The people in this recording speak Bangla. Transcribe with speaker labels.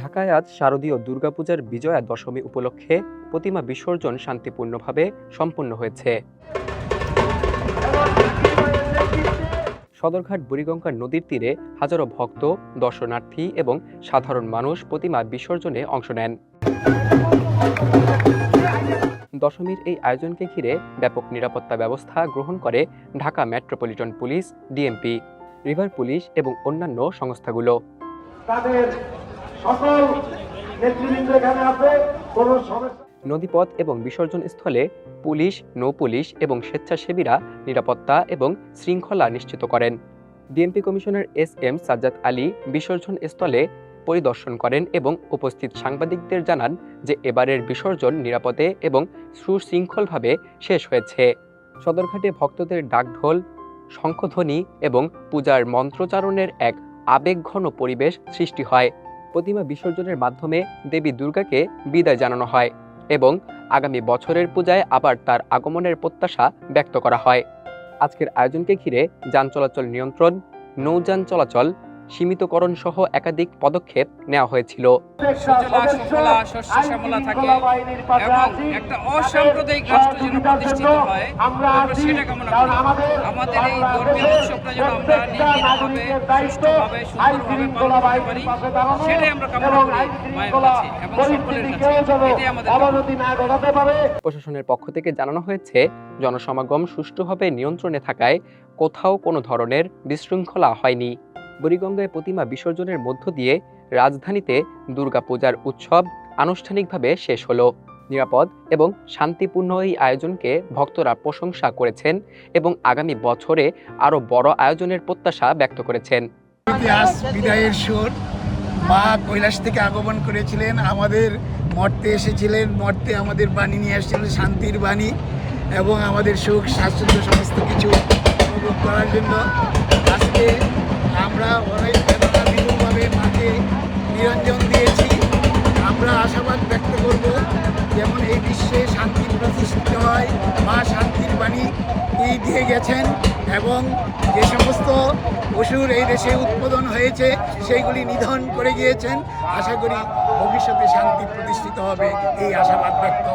Speaker 1: ঢাকায় আজ শারদীয় দুর্গাপূজার বিজয়া দশমী উপলক্ষে প্রতিমা বিসর্জন শান্তিপূর্ণভাবে সম্পন্ন হয়েছে। সদরঘাট বুড়িগঙ্গা নদীর তীরে হাজারো ভক্ত, দর্শনার্থী এবং সাধারণ মানুষ প্রতিমা বিসর্জনে অংশ নেন। দশমীর এই আয়োজনকে ঘিরে ব্যাপক নিরাপত্তা ব্যবস্থা গ্রহণ করে Dhaka metropolitan police, DMP, river police এবং অন্যান্য সংস্থাগুলো।
Speaker 2: তাদের সকল নেতৃবৃন্দ এখানে আছে, কোনো সমস্যা
Speaker 1: নদীপথ এবং বিসর্জন স্থলে পুলিশ নৌ পুলিশ এবং স্বেচ্ছাসেবীরা নিরাপত্তা এবং শৃঙ্খলা নিশ্চিত করেন। DMP commissioner S M Sajjad Ali বিসর্জন স্থলে পরিদর্শন করেন এবং উপস্থিত সাংবাদিকদের জানান যে এবারের বিসর্জন নিরাপদে এবং সুশৃঙ্খলভাবে শেষ হয়েছে। সদরঘাটে ভক্তদের ডাকঢোল, শঙ্খধ্বনি এবং পূজার মন্ত্রচারণের এক আবেগঘন পরিবেশ সৃষ্টি হয়। প্রতিমা বিসর্জনের মাধ্যমে দেবী দুর্গাকে বিদায় জানানো হয় এবং আগামী বছরের পূজায় আবার তার আগমনের প্রত্যাশা ব্যক্ত করা হয়। আজকের আয়োজনকে ঘিরে যান চলাচল নিয়ন্ত্রণ, নৌযান চলাচল সীমিতকরণ সহ একাধিক পদক্ষেপ নেওয়া হয়েছিল।
Speaker 3: সুজলা সুফলা শস্য শ্যামলা থাকে এবং একটা অসাম্প্রদায়িক রাষ্ট্র যেন প্রতিষ্ঠিত হয় আমরা সেটা কামনা করি। আমাদের এই ধর্মীয় উৎসবটা যেন আমরা নির্বিঘ্নভাবে সুষ্ঠুভাবে সুন্দরভাবে পালন করতে পারি সেটাই আমরা কামনা করি। মায়ের কাছে এবং সকলের কাছে। এটাই আমাদের কামনা।
Speaker 2: অবনতি না ঘটাতে পারে।
Speaker 1: প্রশাসনের পক্ষ থেকে জানানো হয়েছে জনসমাগম সুষ্ঠুভাবে নিয়ন্ত্রণে থাকায় কোথাও কোনো ধরনের বিশৃঙ্খলা হয়নি। বুড়িগঙ্গায় প্রতিমা বিসর্জনের মধ্য দিয়ে রাজধানীতে দুর্গাপূজার উৎসব আনুষ্ঠানিকভাবে শেষ হলো। নিরাপদ এবং শান্তিপূর্ণ এই আয়োজনকে ভক্তরা প্রশংসা করেছেন এবং আগামী বছরে আরও বড় আয়োজনের প্রত্যাশা ব্যক্ত করেছেন।
Speaker 4: বিদায়ের সুর। মা কৈলাস থেকে আগমন করেছিলেন, আমাদের মর্তে এসেছিলেন, মর্তে আমাদের বাণী নিয়ে এসেছিলেন শান্তির বাণী এবং আমাদের সুখ স্বাচ্ছন্দ্য সমস্ত কিছু উপভোগ করার জন্য। আজকে আশাবাদ ব্যক্ত করব যেমন এই বিশ্বে শান্তি প্রতিষ্ঠিত হয়, মা শান্তির বাণী এই দিয়ে গেছেন এবং যে সমস্ত পশুর এই দেশে উৎপাদন হয়েছে, সেইগুলি নিধন করে গিয়েছেন। আশা করি ভবিষ্যতে শান্তি প্রতিষ্ঠিত হবে, এই আশাবাদ ব্যক্ত।